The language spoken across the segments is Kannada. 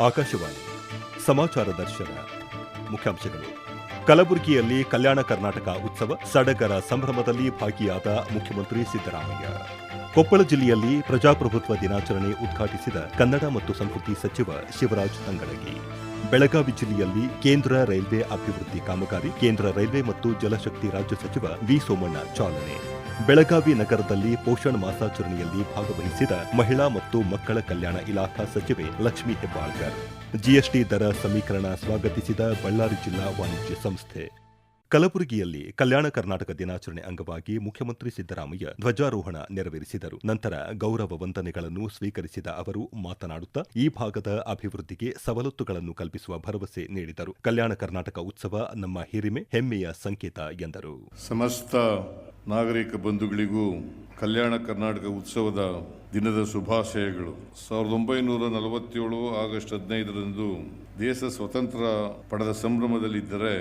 ಆಕಾಶವಾಣಿ, ಸಮಾಚಾರ ದರ್ಶನ, ಮುಖ್ಯಾಂಶಗಳು. ಕಲಬುರಗಿಯಲ್ಲಿ ಕಲ್ಯಾಣ ಕರ್ನಾಟಕ ಉತ್ಸವ ಸಡಗರ ಸಂಭ್ರಮದಲ್ಲಿ ಭಾಗಿಯಾದ ಮುಖ್ಯಮಂತ್ರಿ ಸಿದ್ದರಾಮಯ್ಯ. ಕೊಪ್ಪಳ ಜಿಲ್ಲೆಯಲ್ಲಿ ಪ್ರಜಾಪ್ರಭುತ್ವ ದಿನಾಚರಣೆ ಉದ್ಘಾಟಿಸಿದ ಕನ್ನಡ ಮತ್ತು ಸಂಸ್ಕೃತಿ ಸಚಿವ ಶಿವರಾಜ್ ತಂಗಡಗಿ. ಬೆಳಗಾವಿ ಜಿಲ್ಲೆಯಲ್ಲಿ ಕೇಂದ್ರ ರೈಲ್ವೆ ಅಭಿವೃದ್ಧಿ ಕಾಮಗಾರಿ, ಕೇಂದ್ರ ರೈಲ್ವೆ ಮತ್ತು ಜಲಶಕ್ತಿ ರಾಜ್ಯ ಸಚಿವ ವಿ ಸೋಮಣ್ಣ ಚಾಲನೆ. ಬೆಳಗಾವಿ ನಗರದಲ್ಲಿ ಪೋಷಣ್ ಮಾಸಾಚರಣೆಯಲ್ಲಿ ಭಾಗವಹಿಸಿದ ಮಹಿಳಾ ಮತ್ತು ಮಕ್ಕಳ ಕಲ್ಯಾಣ ಇಲಾಖಾ ಸಚಿವೆ ಲಕ್ಷ್ಮೀ ಹೆಬ್ಬಾಳ್ಕರ್. ಜಿಎಸ್ಟಿ ದರ ಸಮೀಕರಣ ಸ್ವಾಗತಿಸಿದ ಬಳ್ಳಾರಿ ಜಿಲ್ಲಾ ವಾಣಿಜ್ಯ ಸಂಸ್ಥೆ. ಕಲಬುರಗಿಯಲ್ಲಿ ಕಲ್ಯಾಣ ಕರ್ನಾಟಕ ದಿನಾಚರಣೆ ಅಂಗವಾಗಿ ಮುಖ್ಯಮಂತ್ರಿ ಸಿದ್ದರಾಮಯ್ಯ ಧ್ವಜಾರೋಹಣ ನೆರವೇರಿಸಿದರು. ನಂತರ ಗೌರವ ವಂದನೆಗಳನ್ನು ಸ್ವೀಕರಿಸಿದ ಅವರು ಮಾತನಾಡುತ್ತಾ, ಈ ಭಾಗದ ಅಭಿವೃದ್ಧಿಗೆ ಸವಲತ್ತುಗಳನ್ನು ಕಲ್ಪಿಸುವ ಭರವಸೆ ನೀಡಿದರು. ಕಲ್ಯಾಣ ಕರ್ನಾಟಕ ಉತ್ಸವ ನಮ್ಮ ಹಿರಿಮೆ, ಹೆಮ್ಮೆಯ ಸಂಕೇತ ಎಂದರು. ಸಮಸ್ತ ನಾಗರಿಕ ಬಂಧುಗಳಿಗೂ ಕಲ್ಯಾಣ ಕರ್ನಾಟಕ ಉತ್ಸವದ ದಿನದ ಶುಭಾಶಯಗಳು. ಸಾವಿರದ ಒಂಬೈನೂರ ನಲವತ್ತೇಳು ಆಗಸ್ಟ್ ಹದಿನೈದರಂದು ದೇಶ ಸ್ವತಂತ್ರ ಪಡೆದ ಸಂಭ್ರಮದಲ್ಲಿದ್ದರೆ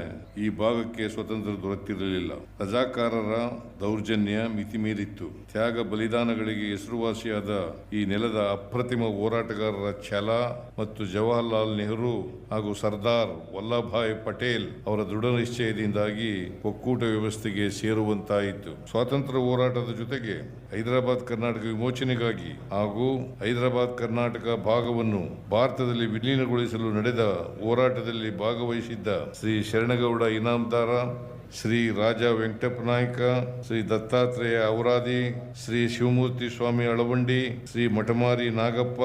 ಈ ಭಾಗಕ್ಕೆ ಸ್ವತಂತ್ರ ದೊರೆತಿರಲಿಲ್ಲ. ರಜಾಕಾರರ ದೌರ್ಜನ್ಯ ಮಿತಿಮೀರಿತ್ತು. ತ್ಯಾಗ ಬಲಿದಾನಗಳಿಗೆ ಹೆಸರುವಾಸಿಯಾದ ಈ ನೆಲದ ಅಪ್ರತಿಮ ಹೋರಾಟಗಾರರ ಛಲ ಮತ್ತು ಜವಾಹರ್ಲಾಲ್ ನೆಹರು ಹಾಗೂ ಸರ್ದಾರ್ ವಲ್ಲಭಾಯ್ ಪಟೇಲ್ ಅವರ ದೃಢ ನಿಶ್ಚಯದಿಂದಾಗಿ ಒಕ್ಕೂಟ ವ್ಯವಸ್ಥೆಗೆ ಸೇರುವಂತಾಯಿತು. ಸ್ವಾತಂತ್ರ್ಯ ಹೋರಾಟದ ಜೊತೆಗೆ ಹೈದರಾಬಾದ್ ಕರ್ನಾಟಕ ವಿಮೋಚನೆಗಾಗಿ ಹಾಗೂ ಹೈದರಾಬಾದ್ ಕರ್ನಾಟಕ ಭಾಗವನ್ನು ಭಾರತದಲ್ಲಿ ವಿಲೀನಗೊಳಿಸಲು ನಡೆದ ಹೋರಾಟದಲ್ಲಿ ಭಾಗವಹಿಸಿದ್ದ ಶ್ರೀ ಶರಣಗೌಡ ಇನಾಮದಾರ, ಶ್ರೀ ರಾಜ ವೆಂಕಟಪ್ಪ ನಾಯ್ಕ, ಶ್ರೀ ದತ್ತಾತ್ರೇಯ ಔರಾದಿ, ಶ್ರೀ ಶಿವಮೂರ್ತಿ ಸ್ವಾಮಿ ಅಳವಂಡಿ, ಶ್ರೀ ಮಠಮಾರಿ ನಾಗಪ್ಪ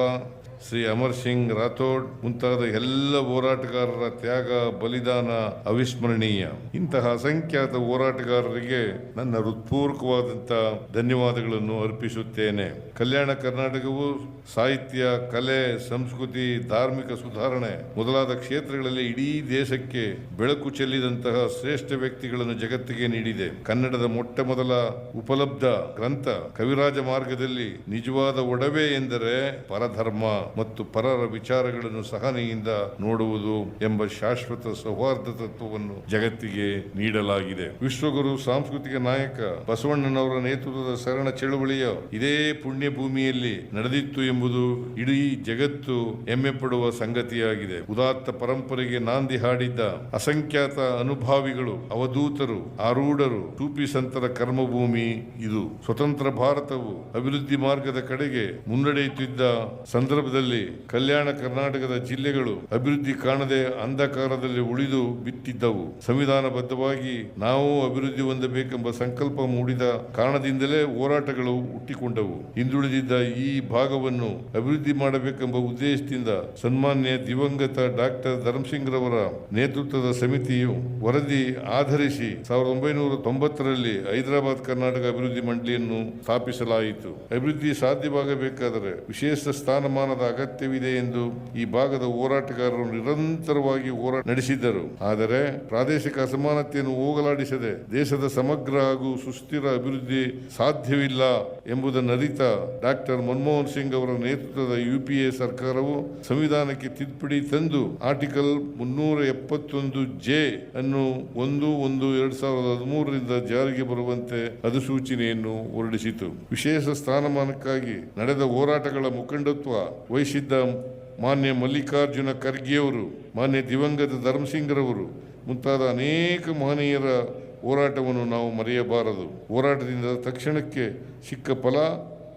ಶ್ರೀ ಅಮರ್ ಸಿಂಗ್ ರಾಥೋಡ್ ಮುಂತಾದ ಎಲ್ಲ ಹೋರಾಟಗಾರರ ತ್ಯಾಗ, ಬಲಿದಾನ, ಅವಿಸ್ಮರಣೀಯ. ಇಂತಹ ಅಸಂಖ್ಯಾತ ಹೋರಾಟಗಾರರಿಗೆ ನನ್ನ ಹೃತ್ಪೂರ್ವಕವಾದಂಥ ಧನ್ಯವಾದಗಳನ್ನು ಅರ್ಪಿಸುತ್ತೇನೆ. ಕಲ್ಯಾಣ ಕರ್ನಾಟಕವು ಸಾಹಿತ್ಯ, ಕಲೆ, ಸಂಸ್ಕೃತಿ, ಧಾರ್ಮಿಕ ಸುಧಾರಣೆ ಮೊದಲಾದ ಕ್ಷೇತ್ರಗಳಲ್ಲಿ ಇಡೀ ದೇಶಕ್ಕೆ ಬೆಳಕು ಚೆಲ್ಲಿದಂತಹ ಶ್ರೇಷ್ಠ ವ್ಯಕ್ತಿಗಳನ್ನು ಜಗತ್ತಿಗೆ ನೀಡಿದೆ. ಕನ್ನಡದ ಮೊಟ್ಟ ಮೊದಲ ಉಪಲಬ್ಧ ಗ್ರಂಥ ಕವಿರಾಜ ಮಾರ್ಗದಲ್ಲಿ ನಿಜವಾದ ಒಡವೆ ಎಂದರೆ ಪರಧರ್ಮ. ಮತ್ತು ಪರರ ವಿಚಾರಗಳನ್ನು ಸಹನೆಯಿಂದ ನೋಡುವುದು ಎಂಬ ಶಾಶ್ವತ ಸೌಹಾರ್ದ ತತ್ವವನ್ನು ಜಗತ್ತಿಗೆ ನೀಡಲಾಗಿದೆ. ವಿಶ್ವಗುರು, ಸಾಂಸ್ಕೃತಿಕ ನಾಯಕ ಬಸವಣ್ಣನವರ ನೇತೃತ್ವದ ಶರಣ ಚಳುವಳಿಯ ಇದೇ ಪುಣ್ಯ ಭೂಮಿಯಲ್ಲಿ ನಡೆದಿತ್ತು ಎಂಬುದು ಇಡೀ ಜಗತ್ತು ಹೆಮ್ಮೆ ಪಡುವ ಸಂಗತಿಯಾಗಿದೆ. ಉದಾತ್ತ ಪರಂಪರೆಗೆ ನಾಂದಿ ಹಾಡಿದ್ದ ಅಸಂಖ್ಯಾತ ಅನುಭಾವಿಗಳು, ಅವಧೂತರು, ಆರೂಢರು ಟೂಪಿ ಸಂತರ ಕರ್ಮಭೂಮಿ ಇದು. ಸ್ವತಂತ್ರ ಭಾರತವು ಅಭಿವೃದ್ಧಿ ಮಾರ್ಗದ ಕಡೆಗೆ ಮುನ್ನಡೆಯುತ್ತಿದ್ದ ಸಂದರ್ಭದಲ್ಲಿ ಕಲ್ಯಾಣ ಕರ್ನಾಟಕದ ಜಿಲ್ಲೆಗಳು ಅಭಿವೃದ್ಧಿ ಕಾಣದೆ ಅಂಧಕಾರದಲ್ಲಿ ಉಳಿದು ಬಿಟ್ಟಿದ್ದವು ಸಂವಿಧಾನಬದ್ಧವಾಗಿ ನಾವು ಅಭಿವೃದ್ಧಿ ಹೊಂದಬೇಕೆಂಬ ಸಂಕಲ್ಪ ಮೂಡಿದ ಕಾರಣದಿಂದಲೇ ಹೋರಾಟಗಳು ಹುಟ್ಟಿಕೊಂಡವು. ಹಿಂದುಳಿದಿದ್ದ ಈ ಭಾಗವನ್ನು ಅಭಿವೃದ್ಧಿ ಮಾಡಬೇಕೆಂಬ ಉದ್ದೇಶದಿಂದ ಸನ್ಮಾನ್ಯ ದಿವಂಗತ ಡಾಕ್ಟರ್ ಧರ್ಮಸಿಂಗ್ ರವರ ನೇತೃತ್ವದ ಸಮಿತಿಯು ವರದಿ ಆಧರಿಸಿ ಸಾವಿರದ ಒಂಬೈನೂರ ತೊಂಬತ್ತರಲ್ಲಿ ಹೈದರಾಬಾದ್ ಕರ್ನಾಟಕ ಅಭಿವೃದ್ಧಿ ಮಂಡಳಿಯನ್ನು ಸ್ಥಾಪಿಸಲಾಯಿತು. ಅಭಿವೃದ್ಧಿ ಸಾಧ್ಯವಾಗಬೇಕಾದರೆ ವಿಶೇಷ ಸ್ಥಾನಮಾನದ ಅಗತ್ಯವಿದೆ ಎಂದು ಈ ಭಾಗದ ಹೋರಾಟಗಾರರು ನಿರಂತರವಾಗಿ ಹೋರಾಟ ನಡೆಸಿದ್ದರು. ಆದರೆ ಪ್ರಾದೇಶಿಕ ಅಸಮಾನತೆಯನ್ನು ಹೋಗಲಾಡಿಸದೆ ದೇಶದ ಸಮಗ್ರ ಹಾಗೂ ಸುಸ್ಥಿರ ಅಭಿವೃದ್ಧಿ ಸಾಧ್ಯವಿಲ್ಲ ಎಂಬುದನ್ನು ಅರಿತ ಡಾಕ್ಟರ್ ಮನಮೋಹನ್ ಸಿಂಗ್ ಅವರ ನೇತೃತ್ವದ ಯುಪಿಎ ಸರ್ಕಾರವು ಸಂವಿಧಾನಕ್ಕೆ ತಿದ್ದುಪಡಿ ತಂದು ಆರ್ಟಿಕಲ್ ಮುನ್ನೂರ ಎಪ್ಪತ್ತೊಂದು ಜೆ ಅನ್ನು ಒಂದು ಒಂದು ಎರಡ್ ಸಾವಿರದ ಹದಿಮೂರರಿಂದ ಜಾರಿಗೆ ಬರುವಂತೆ ಅಧಿಸೂಚನೆಯನ್ನು ಹೊರಡಿಸಿತು. ವಿಶೇಷ ಸ್ಥಾನಮಾನಕ್ಕಾಗಿ ನಡೆದ ಹೋರಾಟಗಳ ಮುಖಂಡತ್ವ ವಹಿಸಿದ್ದ ಮಾನ್ಯ ಮಲ್ಲಿಕಾರ್ಜುನ ಖರ್ಗೆಯವರು, ಮಾನ್ಯ ದಿವಂಗತ ಧರ್ಮಸಿಂಗ್ರವರು ಮುಂತಾದ ಅನೇಕ ಮಹನೀಯರ ಹೋರಾಟವನ್ನು ನಾವು ಮರೆಯಬಾರದು. ಹೋರಾಟದಿಂದ ತಕ್ಷಣಕ್ಕೆ ಸಿಕ್ಕ ಫಲ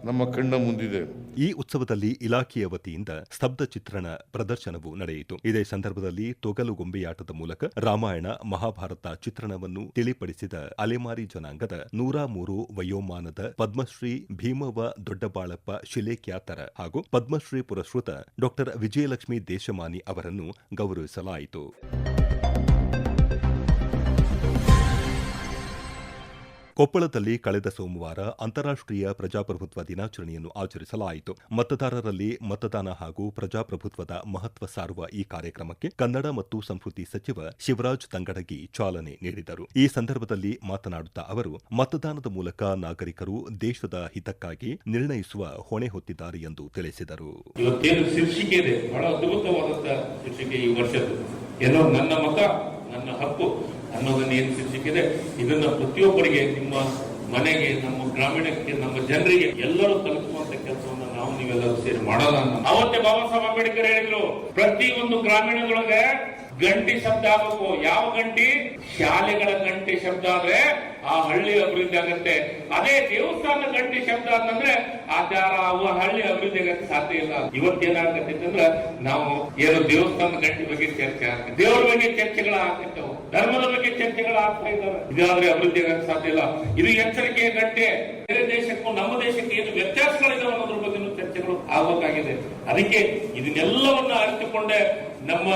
ನಮ್ಮ ಕಣ್ಣ ಮುಂದಿದೆ. ಈ ಉತ್ಸವದಲ್ಲಿ ಇಲಾಖೆಯ ವತಿಯಿಂದ ಸ್ತಬ್ಧ ಚಿತ್ರಣ ಪ್ರದರ್ಶನವು ನಡೆಯಿತು. ಇದೇ ಸಂದರ್ಭದಲ್ಲಿ ತೊಗಲು ಗೊಂಬೆಯಾಟದ ಮೂಲಕ ರಾಮಾಯಣ, ಮಹಾಭಾರತ ಚಿತ್ರಣವನ್ನು ತಿಳಿಪಡಿಸಿದ ಅಲೆಮಾರಿ ಜನಾಂಗದ ನೂರ ಮೂರು ವಯೋಮಾನದ ಪದ್ಮಶ್ರೀ ಭೀಮವ ದೊಡ್ಡಬಾಳಪ್ಪ ಶಿಲೇಖ್ಯಾತರ ಹಾಗೂ ಪದ್ಮಶ್ರೀ ಪುರಸ್ಕೃತ ಡಾಕ್ಟರ್ ವಿಜಯಲಕ್ಷ್ಮಿ ದೇಶಮಾನಿ ಅವರನ್ನು ಗೌರವಿಸಲಾಯಿತು. ಕೊಪ್ಪಳದಲ್ಲಿ ಕಳೆದ ಸೋಮವಾರ ಅಂತಾರಾಷ್ಟ್ರೀಯ ಪ್ರಜಾಪ್ರಭುತ್ವ ದಿನಾಚರಣೆಯನ್ನು ಆಚರಿಸಲಾಯಿತು. ಮತದಾರರಲ್ಲಿ ಮತದಾನ ಹಾಗೂ ಪ್ರಜಾಪ್ರಭುತ್ವದ ಮಹತ್ವ ಸಾರುವ ಈ ಕಾರ್ಯಕ್ರಮಕ್ಕೆ ಕನ್ನಡ ಮತ್ತು ಸಂಸ್ಕೃತಿ ಸಚಿವ ಶಿವರಾಜ್ ತಂಗಡಗಿ ಚಾಲನೆ ನೀಡಿದರು. ಈ ಸಂದರ್ಭದಲ್ಲಿ ಮಾತನಾಡುತ್ತಾ ಅವರು, ಮತದಾನದ ಮೂಲಕ ನಾಗರಿಕರು ದೇಶದ ಹಿತಕ್ಕಾಗಿ ನಿರ್ಣಯಿಸುವ ಹೊಣೆ ಹೊತ್ತಿದ್ದಾರೆ ಎಂದು ತಿಳಿಸಿದರು. ಏನೋ ನನ್ನ ಮತ, ನನ್ನ ಹಕ್ಕು ಅನ್ನೋದನ್ನ ಏನು ಸಿಕ್ಕಿದೆ ಇದನ್ನ ಪ್ರತಿಯೊಬ್ಬರಿಗೆ ನಿಮ್ಮ ಮನೆಗೆ, ನಮ್ಮ ಗ್ರಾಮೀಣಕ್ಕೆ, ನಮ್ಮ ಜನರಿಗೆ, ಎಲ್ಲರೂ ತಲುಪುವಂತ ಕೆಲಸವನ್ನು ನಾವು ನೀವು ನೀವೆಲ್ಲರೂ ಸೇರಿ ಮಾಡೋಣ. ಅವತ್ತೇ ಬಾಬಾ ಸಾಹೇಬ್ ಅಂಬೇಡ್ಕರ್ ಹೇಳಿದ್ರು, ಪ್ರತಿ ಒಂದು ಗ್ರಾಮೀಣದೊಳಗೆ ಗಂಟಿ ಶಬ್ದ ಆಗಬೇಕು. ಯಾವ ಗಂಟಿ? ಶಾಲೆಗಳ ಗಂಟಿ ಶಬ್ದ ಆದ್ರೆ ಆ ಹಳ್ಳಿ ಅಭಿವೃದ್ಧಿ ಆಗುತ್ತೆ. ಅದೇ ದೇವಸ್ಥಾನ ಗಂಟಿ ಶಬ್ದ ಅಂತಂದ್ರೆ ಆಚಾರ ಅವ ಹಳ್ಳಿ ಅಭಿವೃದ್ಧಿ ಆಗಕ್ಕೆ ಸಾಧ್ಯ ಇಲ್ಲ. ಇವತ್ತೇನಾಗತ್ತೆ ಅಂತಂದ್ರೆ, ನಾವು ಏನು ದೇವಸ್ಥಾನ ಗಂಟಿ ಬಗ್ಗೆ ಚರ್ಚೆ ಆಗ್ತದೆ. ದೇವರ ಬಗ್ಗೆ ಚರ್ಚೆಗಳು ಧರ್ಮದ ಬಗ್ಗೆ ಚರ್ಚೆಗಳು ಆಗ್ತಾ ಇದ್ದಾವೆ. ಇದಾದ್ರೆ ಅಭಿವೃದ್ಧಿ ಆಗಕ್ಕೆ ಸಾಧ್ಯ ಇಲ್ಲ. ಇದು ಎಚ್ಚರಿಕೆಯ ಗಂಟೆ. ಬೇರೆ ದೇಶಕ್ಕೂ, ನಮ್ಮ ದೇಶಕ್ಕೆ ಏನು ವ್ಯತ್ಯಾಸಗಳಿದಾವೆ ಅನ್ನೋದ್ರ ಬಗ್ಗೆ ಚರ್ಚೆಗಳು ಆಗಬೇಕಾಗಿದೆ. ಅದಕ್ಕೆ ಇದನ್ನೆಲ್ಲವನ್ನ ಅರಿತುಕೊಂಡೆ ನಮ್ಮ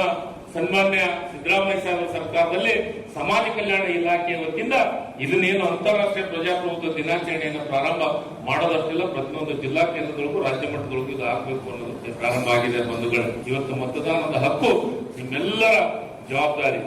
ಸನ್ಮಾನ್ಯ ಸಿದ್ದರಾಮಯ್ಯ ಸಾಹೇಬರ ಸರ್ಕಾರದಲ್ಲಿ ಸಮಾಜ ಕಲ್ಯಾಣ ಇಲಾಖೆಯ ವತಿಯಿಂದ ಇದನ್ನೇನು ಅಂತಾರಾಷ್ಟ್ರೀಯ ಪ್ರಜಾಪ್ರಭುತ್ವ ದಿನಾಚರಣೆಯನ್ನು ಪ್ರಾರಂಭ ಮಾಡೋದಷ್ಟಿಲ್ಲ, ಪ್ರತಿಯೊಂದು ಜಿಲ್ಲಾ ಕೇಂದ್ರದೊಳಗೂ ರಾಜ್ಯ ಮಟ್ಟದೊಳಗೂ ಇದು ಆಗಬೇಕು ಅನ್ನೋದಕ್ಕೆ ಪ್ರಾರಂಭ ಆಗಿದೆ ಬಂಧುಗಳು. ಇವತ್ತು ಮತದಾನದ ಹಕ್ಕು ನಿಮ್ಮೆಲ್ಲರ ಜವಾಬ್ದಾರಿ.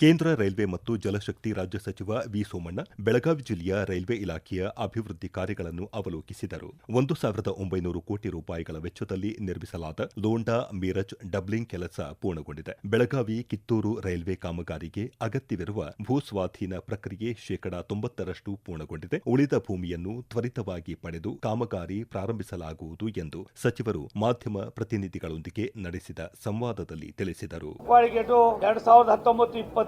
ಕೇಂದ್ರ ರೈಲ್ವೆ ಮತ್ತು ಜಲಶಕ್ತಿ ರಾಜ್ಯ ಸಚಿವ ವಿ ಸೋಮಣ್ಣ ಬೆಳಗಾವಿ ಜಿಲ್ಲೆಯ ರೈಲ್ವೆ ಇಲಾಖೆಯ ಅಭಿವೃದ್ಧಿ ಕಾರ್ಯಗಳನ್ನು ಅವಲೋಕಿಸಿದರು. ಒಂದು ಸಾವಿರದ ಒಂಬೈನೂರು ಕೋಟಿ ರೂಪಾಯಿಗಳ ವೆಚ್ಚದಲ್ಲಿ ನಿರ್ಮಿಸಲಾದ ಲೋಂಡಾ ಮೀರಜ್ ಡಬ್ಲಿಂಗ್ ಕೆಲಸ ಪೂರ್ಣಗೊಂಡಿದೆ. ಬೆಳಗಾವಿ ಕಿತ್ತೂರು ರೈಲ್ವೆ ಕಾಮಗಾರಿಗೆ ಅಗತ್ಯವಿರುವ ಭೂಸ್ವಾಧೀನ ಪ್ರಕ್ರಿಯೆ ಶೇಕಡಾ ತೊಂಬತ್ತರಷ್ಟು ಪೂರ್ಣಗೊಂಡಿದೆ. ಉಳಿದ ಭೂಮಿಯನ್ನು ತ್ವರಿತವಾಗಿ ಪಡೆದು ಕಾಮಗಾರಿ ಪ್ರಾರಂಭಿಸಲಾಗುವುದು ಎಂದು ಸಚಿವರು ಮಾಧ್ಯಮ ಪ್ರತಿನಿಧಿಗಳೊಂದಿಗೆ ನಡೆಸಿದ ಸಂವಾದದಲ್ಲಿ ತಿಳಿಸಿದರು.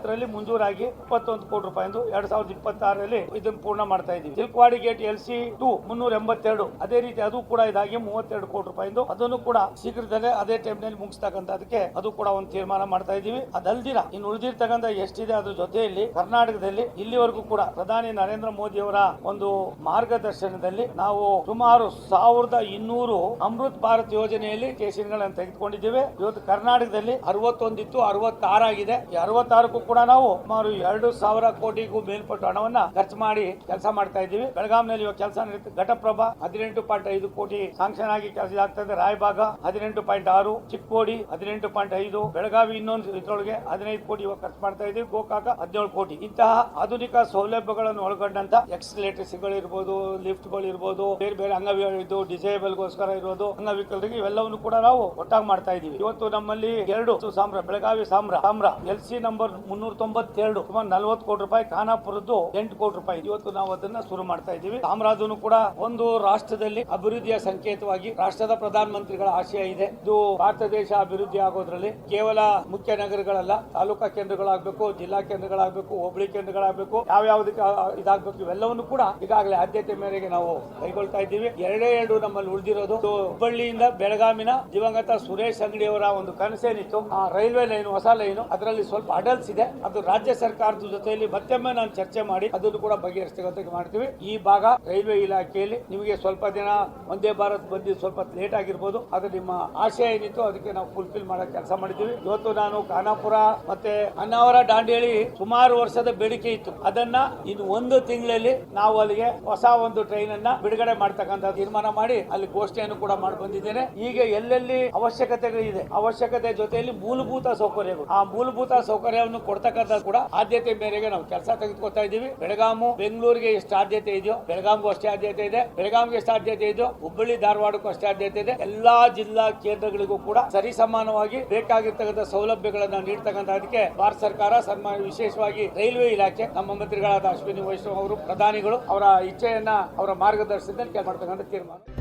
ಇಪ್ಪತ್ತರಲ್ಲಿ ಮುಂದೂರಾಗಿ ಇಪ್ಪತ್ತೊಂದು ಕೋಟಿ ರೂಪಾಯಿ ಎರಡ್ ಸಾವಿರದ ಇಪ್ಪತ್ತಾರರಲ್ಲಿ ಇದನ್ನು ಪೂರ್ಣ ಮಾಡ್ತಾ ಇದೀವಿ ಸಿಲ್ಕ್ವಾಡಿ ಗೇಟ್ ಎಲ್ ಸಿ ಟು ಮುನ್ನೂರ ಎಂಬತ್ತೆರಡು. ಅದೇ ರೀತಿ ಅದು ಕೂಡ ಇದಾಗಿ ಮೂವತ್ತೆರಡು ಕೋಟಿ ರೂಪಾಯಿ ಅದನ್ನು ಕೂಡ ಶೀಘ್ರದಲ್ಲೇ ಅದೇ ಟೈಮ್ನಲ್ಲಿ ಮುಗಿಸ್ತಕ್ಕಂಥದಕ್ಕೆ ಅದು ಕೂಡ ಒಂದು ತೀರ್ಮಾನ ಮಾಡ್ತಾ ಇದೀವಿ ಅದಲ್ದಿರ ಇನ್ನು ಉಳಿದಿರ್ತಕ್ಕಂಥ ಎಷ್ಟಿದೆ ಅದ್ರ ಜೊತೆಯಲ್ಲಿ ಕರ್ನಾಟಕದಲ್ಲಿ ಇಲ್ಲಿವರೆಗೂ ಕೂಡ ಪ್ರಧಾನಿ ನರೇಂದ್ರ ಮೋದಿ ಅವರ ಒಂದು ಮಾರ್ಗದರ್ಶನದಲ್ಲಿ ನಾವು ಸುಮಾರು ಸಾವಿರದ ಇನ್ನೂರು ಅಮೃತ್ ಭಾರತ್ ಯೋಜನೆಯಲ್ಲಿ ಸ್ಟೇಷನ್ಗಳನ್ನು ತೆಗೆದುಕೊಂಡಿದ್ದೇವೆ. ಇವತ್ತು ಕರ್ನಾಟಕದಲ್ಲಿ ಅರವತ್ತೊಂದಿತ್ತು, ಅರವತ್ತಾರಾಗಿದೆ. ಅರವತ್ತಾರಕ್ಕೂ ಕೂಡ ನಾವು ಸುಮಾರು ಎರಡು ಸಾವಿರ ಕೋಟಿಗೂ ಮೇಲ್ಪಟ್ಟು ಹಣವನ್ನ ಖರ್ಚು ಮಾಡಿ ಕೆಲಸ ಮಾಡ್ತಾ ಇದ್ದೀವಿ. ಬೆಳಗಾವಿನಲ್ಲಿ ಇವಾಗ ಕೆಲಸ ನಡೆಯುತ್ತೆ ಘಟಪ್ರಭಾ ಹದಿನೆಂಟು ಪಾಯಿಂಟ್ ಐದು ಕೋಟಿ ಸಾಂಕ್ಷನ್ ಆಗಿ ಕೆಲಸ ಆಗ್ತಾ ಇದೆ. ರಾಯಭಾಗ ಹದಿನೆಂಟು ಪಾಯಿಂಟ್ ಆರು, ಚಿಕ್ಕೋಡಿ ಹದಿನೆಂಟು ಪಾಯಿಂಟ್ ಐದು, ಬೆಳಗಾವಿ ಇನ್ನೊಂದು ಇದ್ರೊಳಗೆ ಹದಿನೈದು ಕೋಟಿ ಇವಾಗ ಖರ್ಚು ಮಾಡ್ತಾ ಇದ್ದೀವಿ. ಗೋಕಾಕ ಹದಿನೇಳು ಕೋಟಿ. ಇಂತಹ ಆಧುನಿಕ ಸೌಲಭ್ಯಗಳನ್ನು ಒಳಗೊಂಡಂತ ಎಕ್ಸ್ಲೇಟರ್ಸ್ಗಳು ಇರ್ಬೋದು, ಲಿಫ್ಟ್ಗಳು ಇರ್ಬೋದು, ಬೇರೆ ಬೇರೆ ಡಿಸೇಬಲ್ ಗೋಸ್ಕರ ಇರೋದು, ಅಂಗವಿಕಲರಿಗೆ ಇವೆಲ್ಲವನ್ನು ಕೂಡ ನಾವು ಒಟ್ಟಾಗಿ ಮಾಡ್ತಾ ಇದೀವಿ ಇವತ್ತು ನಮ್ಮಲ್ಲಿ ಎರಡು ಸಾಮ್ರ, ಬೆಳಗಾವಿ ಸಾಮ್ರ ಸಾಮ್ರ ಎಲ್ ಸಿ ನಂಬರ್ ಮುನ್ನೂರ ತೊಂಬತ್ತೆರಡು ಸುಮಾರು ನಲವತ್ತು ಕೋಟಿ ರೂಪಾಯಿ ಖಾನಾಪುರದ್ದು ಎಂಟು ಕೋಟಿ ರೂಪಾಯಿ. ಇವತ್ತು ನಾವು ಅದನ್ನ ಶುರು ಮಾಡ್ತಾ ಇದ್ದೀವಿ. ಸಾಮ್ರಾಜ್ಯನು ಕೂಡ ಒಂದು ರಾಷ್ಟ್ರದಲ್ಲಿ ಅಭಿವೃದ್ಧಿಯ ಸಂಕೇತವಾಗಿ ರಾಷ್ಟ್ರದ ಪ್ರಧಾನ ಮಂತ್ರಿಗಳ ಆಶಯ ಇದೆ. ಇದು ಭಾರತ ದೇಶ ಅಭಿವೃದ್ಧಿ ಆಗೋದ್ರಲ್ಲಿ ಕೇವಲ ಮುಖ್ಯ ನಗರಗಳಲ್ಲ, ತಾಲೂಕಾ ಕೇಂದ್ರಗಳಾಗಬೇಕು, ಜಿಲ್ಲಾ ಕೇಂದ್ರಗಳಾಗಬೇಕು, ಹೋಬಳಿ ಕೇಂದ್ರಗಳಾಗಬೇಕು, ಯಾವ ಯಾವ್ದಕ್ಕೆ ಇದಾಗಬೇಕು, ಇವೆಲ್ಲವನ್ನು ಕೂಡ ಈಗಾಗಲೇ ಆದ್ಯತೆ ಮೇರೆಗೆ ನಾವು ಕೈಗೊಳ್ತಾ ಇದ್ದೀವಿ. ಎರಡೇ ಎರಡು ನಮ್ಮಲ್ಲಿ ಉಳಿದಿರೋದು ಹುಬ್ಬಳ್ಳಿಯಿಂದ ಬೆಳಗಾವಿನ ದಿವಂಗತ ಸುರೇಶ್ ಅಂಗಡಿ ಅವರ ಒಂದು ಕನಸೇನಿತ್ತು. ಆ ರೈಲ್ವೆ ಲೈನ್, ಹೊಸ ಲೈನ್, ಅದರಲ್ಲಿ ಸ್ವಲ್ಪ ಅಡಲ್ಸ್ ಇದೆ. ಅದು ರಾಜ್ಯ ಸರ್ಕಾರದ ಜೊತೆಯಲ್ಲಿ ಮತ್ತೊಮ್ಮೆ ನಾನು ಚರ್ಚೆ ಮಾಡಿ ಅದನ್ನು ಕೂಡ ಬಗೆಹರಿಸ್ತಕ್ಕಂಥ ಮಾಡ್ತೀವಿ. ಈ ಭಾಗ ರೈಲ್ವೆ ಇಲಾಖೆಯಲ್ಲಿ ನಿಮಗೆ ಸ್ವಲ್ಪ ದಿನ ಒಂದೇ ಭಾರತ್ ಬಂದು ಸ್ವಲ್ಪ ಲೇಟ್ ಆಗಿರ್ಬೋದು. ಅದು ನಿಮ್ಮ ಆಶಯ ಏನಿತ್ತು ಅದಕ್ಕೆ ನಾವು ಫುಲ್ಫಿಲ್ ಮಾಡೋ ಕೆಲಸ ಮಾಡಿದ್ದೀವಿ. ಇವತ್ತು ನಾನು ಖಾನಾಪುರ ಮತ್ತೆ ಅನ್ನಾವರ ದಾಂಡೇಳಿ ಸುಮಾರು ವರ್ಷದ ಬೇಡಿಕೆ ಇತ್ತು. ಅದನ್ನ ಇನ್ನು ಒಂದು ತಿಂಗಳಲ್ಲಿ ನಾವು ಅಲ್ಲಿಗೆ ಹೊಸ ಒಂದು ಟ್ರೈನ್ ಅನ್ನ ಬಿಡುಗಡೆ ಮಾಡ್ತಕ್ಕಂಥ ತೀರ್ಮಾನ ಮಾಡಿ ಅಲ್ಲಿ ಘೋಷಣೆಯನ್ನು ಕೂಡ ಮಾಡಿ ಬಂದಿದ್ದೇನೆ. ಈಗ ಎಲ್ಲೆಲ್ಲಿ ಅವಶ್ಯಕತೆಗಳಿದೆ, ಅವಶ್ಯಕತೆ ಜೊತೆಯಲ್ಲಿ ಮೂಲಭೂತ ಸೌಕರ್ಯಗಳು. ಆ ಮೂಲಭೂತ ಸೌಕರ್ಯವನ್ನು ಕೊಡ್ತಕ್ಕಂಥ ಕೂಡ ಆದ್ಯತೆ ಮೇರೆಗೆ ನಾವು ಕೆಲಸ ತೆಗೆದುಕೊಳ್ತಾ ಇದ್ದೀವಿ. ಬೆಳಗಾಮು, ಬೆಂಗಳೂರಿಗೆ ಎಷ್ಟು ಆದ್ಯತೆ ಇದೆಯೋ ಬೆಳಗಾಂಗೂ ಅಷ್ಟೇ ಆದ್ಯತೆ ಇದೆ. ಬೆಳಗಾಂಗೆ ಎಷ್ಟು ಆದ್ಯತೆ ಇದೆಯೋ, ಹುಬ್ಬಳ್ಳಿ, ಧಾರವಾಡಕ್ಕೂ ಅಷ್ಟೇ ಆದ್ಯತೆ ಇದೆ. ಎಲ್ಲಾ ಜಿಲ್ಲಾ ಕೇಂದ್ರಗಳಿಗೂ ಕೂಡ ಸರಿಸಮಾನವಾಗಿ ಬೇಕಾಗಿರ್ತಕ್ಕಂಥ ಸೌಲಭ್ಯಗಳನ್ನ ನೀಡ್ತಕ್ಕಂಥ ಅದಕ್ಕೆ ಭಾರತ ಸರ್ಕಾರ ಸನ್ಮಾನ ವಿಶೇಷವಾಗಿ ರೈಲ್ವೆ ಇಲಾಖೆ, ನಮ್ಮ ಮಂತ್ರಿಗಳಾದ ಅಶ್ವಿನಿ ವೈಷ್ಣವ್ ಅವರು, ಪ್ರಧಾನಿಗಳು ಅವರ ಇಚ್ಛೆಯನ್ನ ಅವರ ಮಾರ್ಗದರ್ಶನದಲ್ಲಿ ಮಾಡ್ತಕ್ಕಂಥ ತೀರ್ಮಾನ.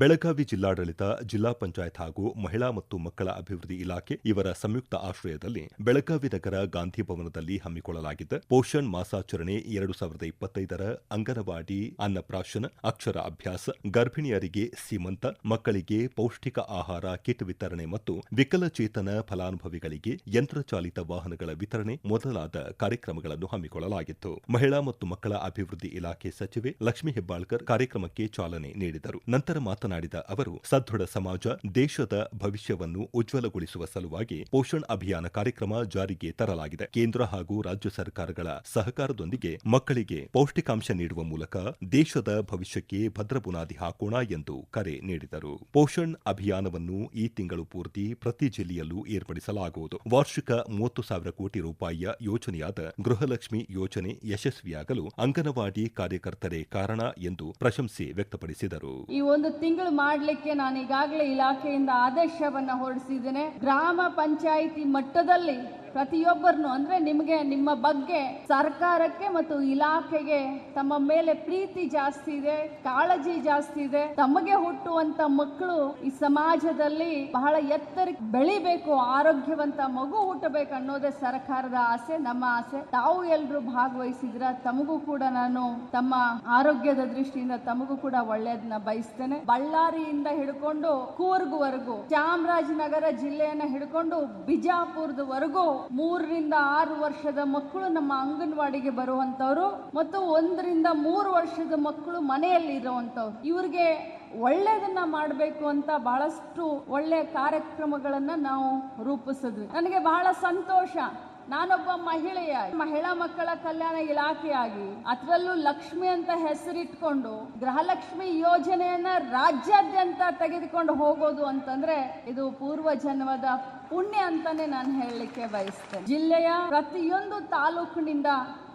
ಬೆಳಗಾವಿ ಜಿಲ್ಲಾಡಳಿತ, ಜಿಲ್ಲಾ ಪಂಚಾಯತ್ ಹಾಗೂ ಮಹಿಳಾ ಮತ್ತು ಮಕ್ಕಳ ಅಭಿವೃದ್ಧಿ ಇಲಾಖೆ ಇವರ ಸಂಯುಕ್ತ ಆಶ್ರಯದಲ್ಲಿ ಬೆಳಗಾವಿ ನಗರ ಗಾಂಧಿ ಭವನದಲ್ಲಿ ಹಮ್ಮಿಕೊಳ್ಳಲಾಗಿದ್ದ ಪೋಷಣ್ ಮಾಸಾಚರಣೆ ಎರಡು ಸಾವಿರದ ಇಪ್ಪತ್ತೈದರ ಅಂಗನವಾಡಿ, ಅನ್ನಪ್ರಾಶನ, ಅಕ್ಷರ ಅಭ್ಯಾಸ, ಗರ್ಭಿಣಿಯರಿಗೆ ಸೀಮಂತ, ಮಕ್ಕಳಿಗೆ ಪೌಷ್ಟಿಕ ಆಹಾರ, ಕಿಟ್ ವಿತರಣೆ ಮತ್ತು ವಿಕಲಚೇತನ ಫಲಾನುಭವಿಗಳಿಗೆ ಯಂತ್ರಚಾಲಿತ ವಾಹನಗಳ ವಿತರಣೆ ಮೊದಲಾದ ಕಾರ್ಯಕ್ರಮಗಳನ್ನು ಹಮ್ಮಿಕೊಳ್ಳಲಾಗಿತ್ತು. ಮಹಿಳಾ ಮತ್ತು ಮಕ್ಕಳ ಅಭಿವೃದ್ಧಿ ಇಲಾಖೆ ಸಚಿವೆ ಲಕ್ಷ್ಮೀ ಹೆಬ್ಬಾಳ್ಕರ್ ಕಾರ್ಯಕ್ರಮಕ್ಕೆ ಚಾಲನೆ ನೀಡಿದರು. ನಂತರ ಮಾತನಾಡಿದ ಅವರು, ಸದೃಢ ಸಮಾಜ ದೇಶದ ಭವಿಷ್ಯವನ್ನು ಉಜ್ವಲಗೊಳಿಸುವ ಸಲುವಾಗಿ ಪೋಷಣ್ ಅಭಿಯಾನ ಕಾರ್ಯಕ್ರಮ ಜಾರಿಗೆ ತರಲಾಗಿದೆ. ಕೇಂದ್ರ ಹಾಗೂ ರಾಜ್ಯ ಸರ್ಕಾರಗಳ ಸಹಕಾರದೊಂದಿಗೆ ಮಕ್ಕಳಿಗೆ ಪೌಷ್ಟಿಕಾಂಶ ನೀಡುವ ಮೂಲಕ ದೇಶದ ಭವಿಷ್ಯಕ್ಕೆ ಭದ್ರ ಬುನಾದಿ ಹಾಕೋಣ ಎಂದು ಕರೆ ನೀಡಿದರು. ಪೋಷಣ್ ಅಭಿಯಾನವನ್ನು ಈ ತಿಂಗಳು ಪೂರ್ತಿ ಪ್ರತಿ ಜಿಲ್ಲೆಯಲ್ಲೂ ಏರ್ಪಡಿಸಲಾಗುವುದು. ವಾರ್ಷಿಕ ಮೂವತ್ತು ಸಾವಿರ ಕೋಟಿ ರೂಪಾಯಿಯ ಯೋಜನೆಯಾದ ಗೃಹಲಕ್ಷ್ಮಿ ಯೋಜನೆ ಯಶಸ್ವಿಯಾಗಲು ಅಂಗನವಾಡಿ ಕಾರ್ಯಕರ್ತರೇ ಕಾರಣ ಎಂದು ಪ್ರಶಂಸೆ ವ್ಯಕ್ತಪಡಿಸಿದರು. ಈ ಒಂದು ತಿಂಗಳು ಮಾಡಲಿಕ್ಕೆ ನಾನು ಈಗಾಗಲೇ ಇಲಾಖೆಯಿಂದ ಆದೇಶವನ್ನು ಹೊರಡಿಸಿದ್ದೇನೆ. ಗ್ರಾಮ ಪಂಚಾಯಿತಿ ಮಟ್ಟದಲ್ಲಿ ಪ್ರತಿಯೊಬ್ಬರನ್ನು ಅಂದ್ರೆ ನಿಮಗೆ ನಿಮ್ಮ ಬಗ್ಗೆ ಸರ್ಕಾರಕ್ಕೆ ಮತ್ತು ಇಲಾಖೆಗೆ ತಮ್ಮ ಮೇಲೆ ಪ್ರೀತಿ ಜಾಸ್ತಿ ಇದೆ, ಕಾಳಜಿ ಜಾಸ್ತಿ ಇದೆ. ತಮಗೆ ಹುಟ್ಟುವಂತ ಮಕ್ಕಳು ಈ ಸಮಾಜದಲ್ಲಿ ಬಹಳ ಎತ್ತರಕ್ಕೆ ಬೆಳಿಬೇಕು, ಆರೋಗ್ಯವಂತ ಮಗು ಹುಟ್ಟಬೇಕು ಅನ್ನೋದೇ ಸರ್ಕಾರದ ಆಸೆ, ನಮ್ಮ ಆಸೆ. ತಾವು ಎಲ್ಲರೂ ಭಾಗವಹಿಸಿದ್ರ ತಮಗೂ ಕೂಡ ನಾನು ತಮ್ಮ ಆರೋಗ್ಯದ ದೃಷ್ಟಿಯಿಂದ ತಮಗೂ ಕೂಡ ಒಳ್ಳೆಯದನ್ನ ಬಯಸ್ತೇನೆ. ಬಳ್ಳಾರಿಯಿಂದ ಹಿಡ್ಕೊಂಡು ಕೂರ್ಗ್ವರೆಗೂ, ಚಾಮರಾಜನಗರ ಜಿಲ್ಲೆಯನ್ನ ಹಿಡ್ಕೊಂಡು ಬಿಜಾಪುರದವರೆಗೂ ಮೂರರಿಂದ ಆರು ವರ್ಷದ ಮಕ್ಕಳು ನಮ್ಮ ಅಂಗನವಾಡಿಗೆ ಬರುವಂತವ್ರು ಮತ್ತು ಒಂದರಿಂದ ಮೂರು ವರ್ಷದ ಮಕ್ಕಳು ಮನೆಯಲ್ಲಿ ಇರುವಂತವ್ರು ಇವ್ರಿಗೆ ಒಳ್ಳೆಯದನ್ನ ಮಾಡಬೇಕು ಅಂತ ಬಹಳಷ್ಟು ಒಳ್ಳೆಯ ಕಾರ್ಯಕ್ರಮಗಳನ್ನು ನಾವು ರೂಪಿಸಿದ್ವಿ. ನನಗೆ ಬಹಳ ಸಂತೋಷ. ನಾನೊಬ್ಬ ಮಹಿಳೆಯ, ಮಹಿಳಾ ಮಕ್ಕಳ ಕಲ್ಯಾಣ ಇಲಾಖೆಯಾಗಿ, ಅದರಲ್ಲೂ ಲಕ್ಷ್ಮಿ ಅಂತ ಹೆಸರಿಟ್ಕೊಂಡು ಗೃಹಲಕ್ಷ್ಮಿ ಯೋಜನೆಯನ್ನ ರಾಜ್ಯಾದ್ಯಂತ ತೆಗೆದುಕೊಂಡು ಹೋಗೋದು ಅಂತಂದ್ರೆ ಇದು ಪೂರ್ವ ಜನ್ಮದ ಪುಣ್ಯ ಅಂತಾನೆ ನಾನು ಹೇಳಲಿಕ್ಕೆ ಬಯಸ್ತೇನೆ. ಜಿಲ್ಲೆಯ ಪ್ರತಿಯೊಂದು ತಾಲೂಕಿನಿಂದ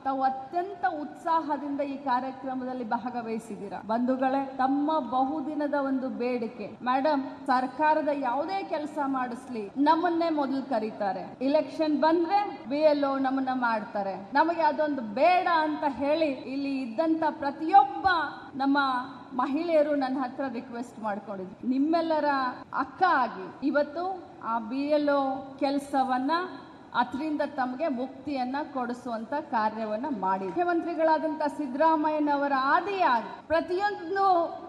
ತಾವು ಅತ್ಯಂತ ಉತ್ಸಾಹದಿಂದ ಈ ಕಾರ್ಯಕ್ರಮದಲ್ಲಿ ಭಾಗವಹಿಸಿದ್ದೀರಾ. ಬಂಧುಗಳೇ, ತಮ್ಮ ಬಹುದಿನದ ಒಂದು ಬೇಡಿಕೆ. ಮೇಡಮ್ ಸರ್ಕಾರದ ಯಾವುದೇ ಕೆಲಸ ಮಾಡಿಸ್ಲಿ, ನಮ್ಮನ್ನೇ ಮೊದಲು ಕರೀತಾರೆ. ಇಲೆಕ್ಷನ್ ಬಂದ್ರೆ ಬಿ ಎಲ್ ನಮ್ಮನ್ನ ಮಾಡ್ತಾರೆ. ನಮಗೆ ಅದೊಂದು ಬೇಡ ಅಂತ ಹೇಳಿ ಇಲ್ಲಿ ಇದ್ದಂತ ಪ್ರತಿಯೊಬ್ಬ ನಮ್ಮ ಮಹಿಳೆಯರು ನನ್ನ ಹತ್ರ ರಿಕ್ವೆಸ್ಟ್ ಮಾಡ್ಕೊಂಡಿದ್ರು. ನಿಮ್ಮೆಲ್ಲರ ಅಕ್ಕ ಆಗಿ, ಇವತ್ತು ಆ ಬಿ ಎಲ್ ಕೆಲಸವನ್ನ ಅದರಿಂದ ತಮಗೆ ಮುಕ್ತಿಯನ್ನು ಕೊಡಿಸುವಂಥ ಕಾರ್ಯವನ್ನು ಮಾಡಿ ಮುಖ್ಯಮಂತ್ರಿಗಳಾದಂಥ ಸಿದ್ದರಾಮಯ್ಯನವರ ಆದಿಯಾಗಿ ಪ್ರತಿಯೊಂದು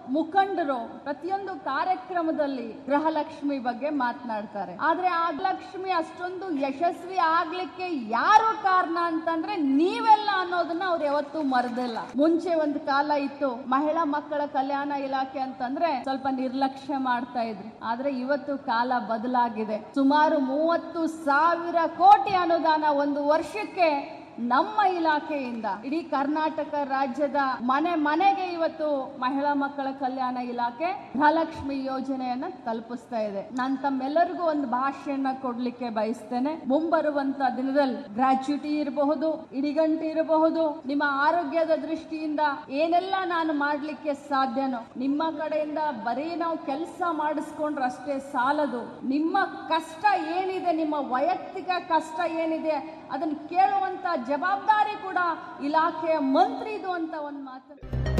ಮುಖಂಡರು ಪ್ರತಿಯೊಂದು ಕಾರ್ಯಕ್ರಮದಲ್ಲಿ ಗೃಹಲಕ್ಷ್ಮಿ ಬಗ್ಗೆ ಮಾತನಾಡ್ತಾರೆ. ಆದ್ರೆ ಆ ಲಕ್ಷ್ಮಿ ಅಷ್ಟೊಂದು ಯಶಸ್ವಿ ಆಗ್ಲಿಕ್ಕೆ ಯಾರು ಕಾರಣ ಅಂತಂದ್ರೆ ನೀವೆಲ್ಲ ಅನ್ನೋದನ್ನ ಅವ್ರು ಯಾವತ್ತೂ ಮರೆದಿಲ್ಲ. ಮುಂಚೆ ಒಂದು ಕಾಲ ಇತ್ತು, ಮಹಿಳಾ ಮಕ್ಕಳ ಕಲ್ಯಾಣ ಇಲಾಖೆ ಅಂತಂದ್ರೆ ಸ್ವಲ್ಪ ನಿರ್ಲಕ್ಷ್ಯ ಮಾಡ್ತಾ ಇದ್ರು. ಆದ್ರೆ ಇವತ್ತು ಕಾಲ ಬದಲಾಗಿದೆ. ಸುಮಾರು ಮೂವತ್ತು ಸಾವಿರ ಕೋಟಿ ಅನುದಾನ ಒಂದು ವರ್ಷಕ್ಕೆ ನಮ್ಮ ಇಲಾಖೆಯಿಂದ ಇಡೀ ಕರ್ನಾಟಕ ರಾಜ್ಯದ ಮನೆ ಮನೆಗೆ ಇವತ್ತು ಮಹಿಳಾ ಮಕ್ಕಳ ಕಲ್ಯಾಣ ಇಲಾಖೆ ಗೃಹಲಕ್ಷ್ಮಿ ಯೋಜನೆಯನ್ನ ತಲುಪಿಸ್ತಾ ಇದೆ. ನಾನು ತಮ್ಮೆಲ್ಲರಿಗೂ ಒಂದು ಭಾಷೆಯನ್ನ ಕೊಡ್ಲಿಕ್ಕೆ ಬಯಸ್ತೇನೆ. ಮುಂಬರುವಂತ ದಿನದಲ್ಲಿ ಗ್ರಾಚ್ಯುಟಿ ಇರಬಹುದು, ಇಡಿಗಂಟಿ ಇರಬಹುದು. ನಿಮ್ಮ ಆರೋಗ್ಯದ ದೃಷ್ಟಿಯಿಂದ ಏನೆಲ್ಲ ನಾನು ಮಾಡ್ಲಿಕ್ಕೆ ಸಾಧ್ಯನೋ, ನಿಮ್ಮ ಕಡೆಯಿಂದ ಬರೀ ನಾವು ಕೆಲಸ ಮಾಡಿಸ್ಕೊಂಡ್ರೆ ಅಷ್ಟೇ ಸಾಲದು. ನಿಮ್ಮ ಕಷ್ಟ ಏನಿದೆ, ನಿಮ್ಮ ವೈಯಕ್ತಿಕ ಕಷ್ಟ ಏನಿದೆ ಅದನ್ನು ಕೇಳುವಂತ ಜವಾಬ್ದಾರಿ ಕೂಡ ಇಲಾಖೆಯ ಮಂತ್ರಿದು ಅಂತ ಒಂದು ಮಾತು.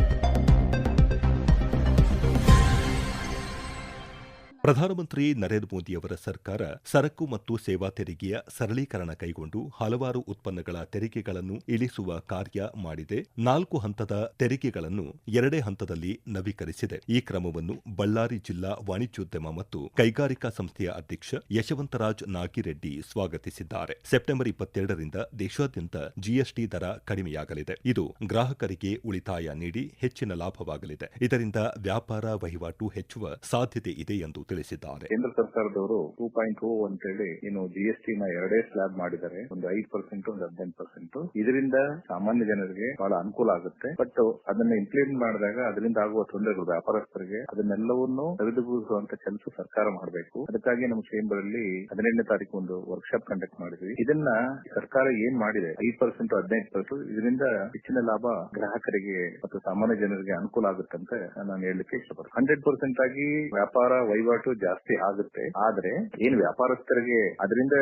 ಪ್ರಧಾನಮಂತ್ರಿ ನರೇಂದ್ರ ಮೋದಿಯವರ ಸರ್ಕಾರ ಸರಕು ಮತ್ತು ಸೇವಾ ತೆರಿಗೆಯ ಸರಳೀಕರಣ ಕೈಗೊಂಡು ಹಲವಾರು ಉತ್ಪನ್ನಗಳ ತೆರಿಗೆಗಳನ್ನು ಇಳಿಸುವ ಕಾರ್ಯ ಮಾಡಿದೆ. ನಾಲ್ಕು ಹಂತದ ತೆರಿಗೆಗಳನ್ನು ಎರಡೇ ಹಂತದಲ್ಲಿ ನವೀಕರಿಸಿದೆ. ಈ ಕ್ರಮವನ್ನು ಬಳ್ಳಾರಿ ಜಿಲ್ಲಾ ವಾಣಿಜ್ಯೋದ್ಯಮ ಮತ್ತು ಕೈಗಾರಿಕಾ ಸಂಸ್ಥೆಯ ಅಧ್ಯಕ್ಷ ಯಶವಂತರಾಜ್ ನಾಗಿರೆಡ್ಡಿ ಸ್ವಾಗತಿಸಿದ್ದಾರೆ. ಸೆಪ್ಟೆಂಬರ್ ಇಪ್ಪತ್ತೆರಡರಿಂದ ದೇಶಾದ್ಯಂತ ಜಿಎಸ್ಟಿ ದರ ಕಡಿಮೆಯಾಗಲಿದೆ. ಇದು ಗ್ರಾಹಕರಿಗೆ ಉಳಿತಾಯ ನೀಡಿ ಹೆಚ್ಚಿನ ಲಾಭವಾಗಲಿದೆ. ಇದರಿಂದ ವ್ಯಾಪಾರ ವಹಿವಾಟು ಹೆಚ್ಚುವ ಸಾಧ್ಯತೆ ಇದೆ ಎಂದು ತಿಳಿಸಿದ್ದಾರೆ ಕೇಂದ್ರ ಸರ್ಕಾರದವರು ಟೂ ಪಾಯಿಂಟ್ ಟೂ ಅಂತೇಳಿ ಏನು ಜಿಎಸ್ಟಿ ನ ಎರಡೇ ಸ್ಲಾಬ್ ಮಾಡಿದ್ದಾರೆ. ಒಂದು ಐದು ಪರ್ಸೆಂಟ್ ಒಂದು ಹದಿನೆಂಟು ಪರ್ಸೆಂಟ್ ಇದರಿಂದ ಸಾಮಾನ್ಯ ಜನರಿಗೆ ಬಹಳ ಅನುಕೂಲ ಆಗುತ್ತೆ. ಬಟ್ ಅದನ್ನ ಇಂಪ್ಲಿಮೆಂಟ್ ಮಾಡಿದಾಗ ಅದರಿಂದ ಆಗುವ ತೊಂದರೆಗಳು ವ್ಯಾಪಾರಸ್ಥರಿಗೆ ಅದನ್ನೆಲ್ಲವನ್ನು ತೆಗೆದುಕೊಳ್ಳುವಂತ ಕೆಲಸ ಸರ್ಕಾರ ಮಾಡಬೇಕು. ಅದಕ್ಕಾಗಿ ನಮ್ಮ ಚೇಂಬರ್ ಅಲ್ಲಿ ಹದಿನೆಂಟನೇ ತಾರೀಕು ಒಂದು ವರ್ಕ್ಶಾಪ್ ಕಂಡಕ್ಟ್ ಮಾಡಿದ್ವಿ. ಇದನ್ನ ಸರ್ಕಾರ ಏನ್ ಮಾಡಿದೆ? ಐದು ಪರ್ಸೆಂಟ್ ಹದಿನೈದು ಪರ್ಸೆಂಟ್ ಇದರಿಂದ ಹೆಚ್ಚಿನ ಲಾಭ ಗ್ರಾಹಕರಿಗೆ ಮತ್ತು ಸಾಮಾನ್ಯ ಜನರಿಗೆ ಅನುಕೂಲ ಆಗುತ್ತೆ ಅಂತ ನಾನು ಹೇಳಲಿಕ್ಕೆ ಇಷ್ಟಪಡ್ತೀನಿ. ಹಂಡ್ರೆಡ್ ಪರ್ಸೆಂಟ್ ಆಗಿ ವ್ಯಾಪಾರ ವಹಿವಾಟು ಜಾಸ್ತಿ ಆಗುತ್ತೆ. ಆದ್ರೆ ಏನ್ ವ್ಯಾಪಾರಸ್ಥರಿಗೆ ಅದರಿಂದ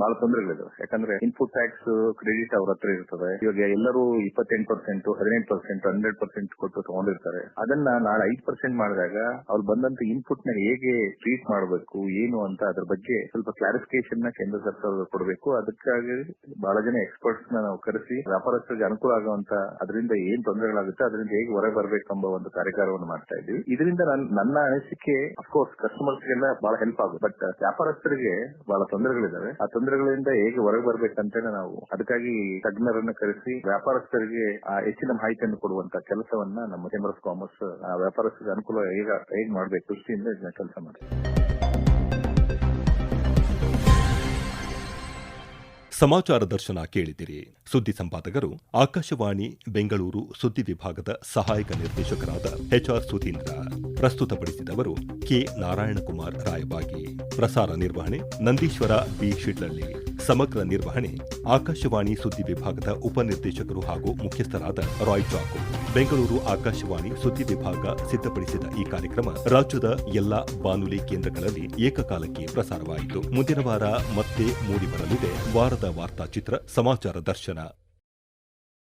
ಬಹಳ ತೊಂದರೆಗಳಿದಾವೆ ಯಾಕಂದ್ರೆ ಇನ್ಪುಟ್ ಟ್ಯಾಕ್ಸ್ ಕ್ರೆಡಿಟ್ ಅವ್ರ ಹತ್ರ ಇರ್ತದೆ. ಇವಾಗ ಎಲ್ಲರೂ ಇಪ್ಪತ್ತೆಂಟು ಪರ್ಸೆಂಟ್ ಹದಿನೆಂಟು ಪರ್ಸೆಂಟ್ ಹಂಡ್ರೆಡ್ ಪರ್ಸೆಂಟ್ ಕೊಟ್ಟು ತಗೊಂಡಿರ್ತಾರೆ. ಅದನ್ನ ನಾಳೆ ಐದು ಪರ್ಸೆಂಟ್ ಮಾಡಿದಾಗ ಅವ್ರು ಬಂದಂತ ಇನ್ಪುಟ್ನ ಹೇಗೆ ಟ್ರೀಟ್ ಮಾಡಬೇಕು, ಏನು ಅಂತ ಅದ್ರ ಬಗ್ಗೆ ಸ್ವಲ್ಪ ಕ್ಲಾರಿಫಿಕೇಶನ್ನ ಕೇಂದ್ರ ಸರ್ಕಾರ ಕೊಡಬೇಕು. ಅದಕ್ಕಾಗಿ ಬಹಳ ಜನ ಎಕ್ಸ್ಪರ್ಟ್ಸ್ನ ನಾವು ಕರೆಸಿ ವ್ಯಾಪಾರಸ್ಥರಿಗೆ ಅನುಕೂಲ ಆಗುವಂತ ಅದರಿಂದ ಏನ್ ತೊಂದರೆಗಳಾಗುತ್ತೆ, ಅದರಿಂದ ಹೇಗೆ ಹೊರ ಬರ್ಬೇಕೆಂಬ ಒಂದು ಕಾರ್ಯಕ್ರಮವನ್ನು ಮಾಡ್ತಾ ಇದ್ದೀವಿ. ಇದರಿಂದ ನನ್- ನನ್ನ ಅನಿಸಿಕೆ ಅಫ್ಕೋರ್ಸ್ ಕಸ್ಟಮರ್ಸ್ ಗೆಲ್ಲ ಬಹಳ ಹೆಲ್ಪ್ ಆಗುತ್ತೆ. ಬಟ್ ವ್ಯಾಪಾರಸ್ಥರಿಗೆ ಬಹಳ ತೊಂದರೆಗಳಿದಾವೆ ಆ ತೊಂದರೆಗಳಿಂದ ಹೇಗೆ ಹೊರಗೆ ಬರಬೇಕಂತಾನೆ ನಾವು ಅದಕ್ಕಾಗಿ ತಜ್ಞರನ್ನ ಕರೆಸಿ ವ್ಯಾಪಾರಸ್ಥರಿಗೆ, ಆ, ಹೆಚ್ಚಿನ ಮಾಹಿತಿಯನ್ನು ಕೊಡುವಂತ ಕೆಲಸವನ್ನ ನಮ್ಮ ಚೇಂಬರ್ ಆಫ್ ಕಾಮರ್ಸ್ ವ್ಯಾಪಾರಸ್ಥರಿಗೆ ಅನುಕೂಲ ಹೇಗ, ಹೇಗೆ ಮಾಡ್ಬೇಕು, ದೃಷ್ಟಿಯಿಂದ ಇದನ್ನ ಕೆಲಸ ಮಾಡಿ ಸಮಾಚಾರ ದರ್ಶನ ಕೇಳಿದಿರಿ. ಸುದ್ದಿ ಸಂಪಾದಕರು ಆಕಾಶವಾಣಿ, ಬೆಂಗಳೂರು ಸುದ್ದಿ ವಿಭಾಗದ ಸಹಾಯಕ ನಿರ್ದೇಶಕರಾದ ಎಚ್ಆರ್ ಸುಧೀಂದ್ರ. ಪ್ರಸ್ತುತಪಡಿಸಿದವರು ಕೆ ನಾರಾಯಣಕುಮಾರ್ ರಾಯಬಾಗಿ. ಪ್ರಸಾರ ನಿರ್ವಹಣೆ ನಂದೀಶ್ವರ ಬಿ ಶಿಡ್ಲಳ್ಳಿ. ಸಮಗ್ರ ನಿರ್ವಹಣೆ ಆಕಾಶವಾಣಿ ಸುದ್ದಿ ವಿಭಾಗದ ಉಪನಿರ್ದೇಶಕರು ಹಾಗೂ ಮುಖ್ಯಸ್ಥರಾದ ರಾಯ್ ಚಾಕು. ಬೆಂಗಳೂರು ಆಕಾಶವಾಣಿ ಸುದ್ದಿ ವಿಭಾಗ ಸಿದ್ಧಪಡಿಸಿದ ಈ ಕಾರ್ಯಕ್ರಮ ರಾಜ್ಯದ ಎಲ್ಲಾ ಬಾನುಲಿ ಕೇಂದ್ರಗಳಲ್ಲಿ ಏಕಕಾಲಕ್ಕೆ ಪ್ರಸಾರವಾಯಿತು. ಮುಂದಿನ ವಾರ ಮತ್ತೆ ಮೂಡಿಬರಲಿದೆ. ವಾರದ ವಾರ್ತಾಚಿತ್ರ ಸಮಾಚಾರ ದರ್ಶನ.